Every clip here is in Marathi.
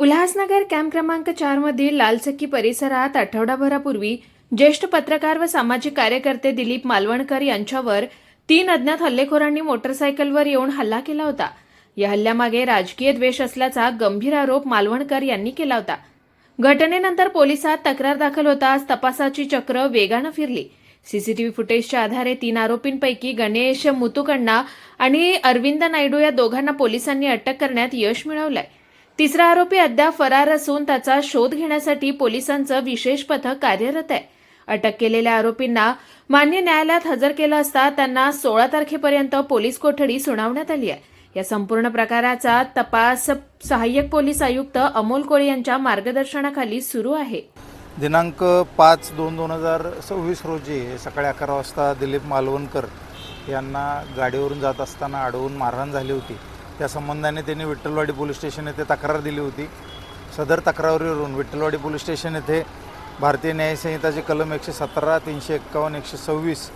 उल्हासनगर कॅम्प क्रमांक चारमधील लालचक्की परिसरात आठवडाभरापूर्वी ज्येष्ठ पत्रकार व सामाजिक कार्यकर्ते दिलीप मालवणकर यांच्यावर तीन अज्ञात हल्लेखोरांनी मोटरसायकलवर येऊन हल्ला केला होता. या हल्ल्यामागे राजकीय द्वेष असल्याचा गंभीर आरोप मालवणकर यांनी केला होता. घटनेनंतर पोलिसात तक्रार दाखल होताच तपासाची चक्र वेगानं फिरली. सीसीटीव्ही फुटेजच्या आधारे तीन आरोपींपैकी गणेश मुतुकण्णा आणि अरविंद नायडू या दोघांना पोलिसांनी अटक करण्यात यश मिळवलंय. तिसरा आरोपी अद्याप फरार असून त्याचा शोध घेण्यासाठी पोलिसांचं विशेष पथक कार्यरत आहे. अटक केलेल्या आरोपींना मान्य न्यायालयात हजर केलं असता त्यांना सोळा तारखेपर्यंत पोलीस कोठडी सुनावण्यात आली आहे. या संपूर्ण प्रकाराचा तपास सहाय्यक पोलीस आयुक्त अमोल कोळे यांच्या मार्गदर्शनाखाली सुरू आहे. दिनांक पाच दोन दोन हजार सव्वीस रोजी सकाळी अकरा वाजता दिलीप मालवणकर यांना गाडीवरून जात असताना अडवून मारहाण झाली होती. त्या संबंधाने त्यांनी विठ्ठलवाडी पोलीस स्टेशन येथे तक्रार दिली होती. सदर तक्रारीवरून विठ्ठलवाडी पोलीस स्टेशन येथे भारतीय न्यायसंहिताचे कलम एकशे सतरा तीनशे एक्कावन्न एकशे सव्वीस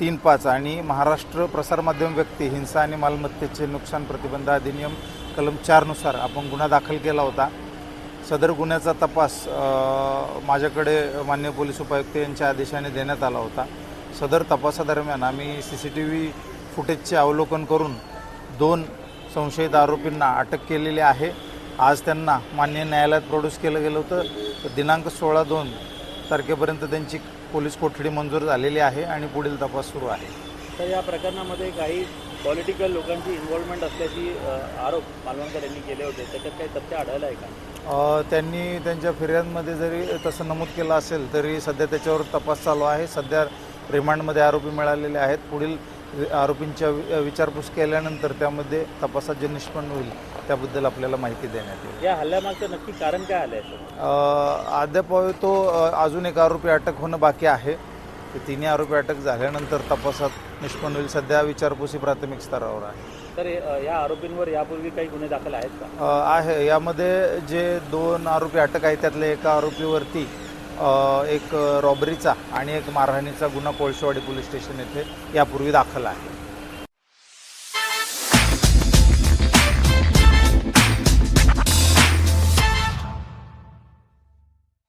तीन पाच आणि महाराष्ट्र प्रसारमाध्यम व्यक्ती हिंसा आणि मालमत्तेचे नुकसान प्रतिबंध अधिनियम कलम चारनुसार आपण गुन्हा दाखल केला होता. सदर गुन्ह्याचा तपास माझ्याकडे मान्य पोलीस उपायुक्त यांच्या आदेशाने देण्यात आला होता. सदर तपासादरम्यान आम्ही सी सी टी व्ही फुटेजचे अवलोकन करून दोन संशयित आरोपींना अटक केलेली आहे. आज त्यांना मान्य न्यायालयात प्रोड्यूस केलं गेलं होतं. दिनांक सोळा दोन तारखेपर्यंत त्यांची पोलीस कोठडी मंजूर झालेली आहे आणि पुढील तपास सुरू आहे. तर या प्रकरणामध्ये काही पॉलिटिकल लोकांची इन्व्हॉल्वमेंट असल्याची आरोप मालवणकर यांनी केले होते. त्याच्यात काही तथ्य आढळलं आहे का त्यांनी त्यांच्या फिर्यादमध्ये जरी तसं नमूद केलं असेल तरी सध्या त्याच्यावर तपास चालू आहे. सध्या रिमांडमध्ये आरोपी मिळालेले आहेत. पुढील आरोपींच्या विचारपूस केल्यानंतर त्यामध्ये तपासात जे निष्पन्न होईल त्याबद्दल आपल्याला माहिती देण्यात येईल. या हल्ल्यामागचं नक्की कारण काय आलं अद्याप तो अजून एक आरोपी अटक होणं बाकी आहे. ते तिन्ही आरोपी अटक झाल्यानंतर तपासात निष्पन्न होईल. सध्या विचारपूसी प्राथमिक स्तरावर आहे. तर या आरोपींवर यापूर्वी काही गुन्हे दाखल आहेत का? आहे. यामध्ये जे दोन आरोपी अटक आहेत त्यातल्या एका आरोपीवरती एक रॉबरीचा आणि एक मारहाणीचा गुन्हा कोळशेवाडी पोलीस स्टेशन येथे यापूर्वी दाखल आहे.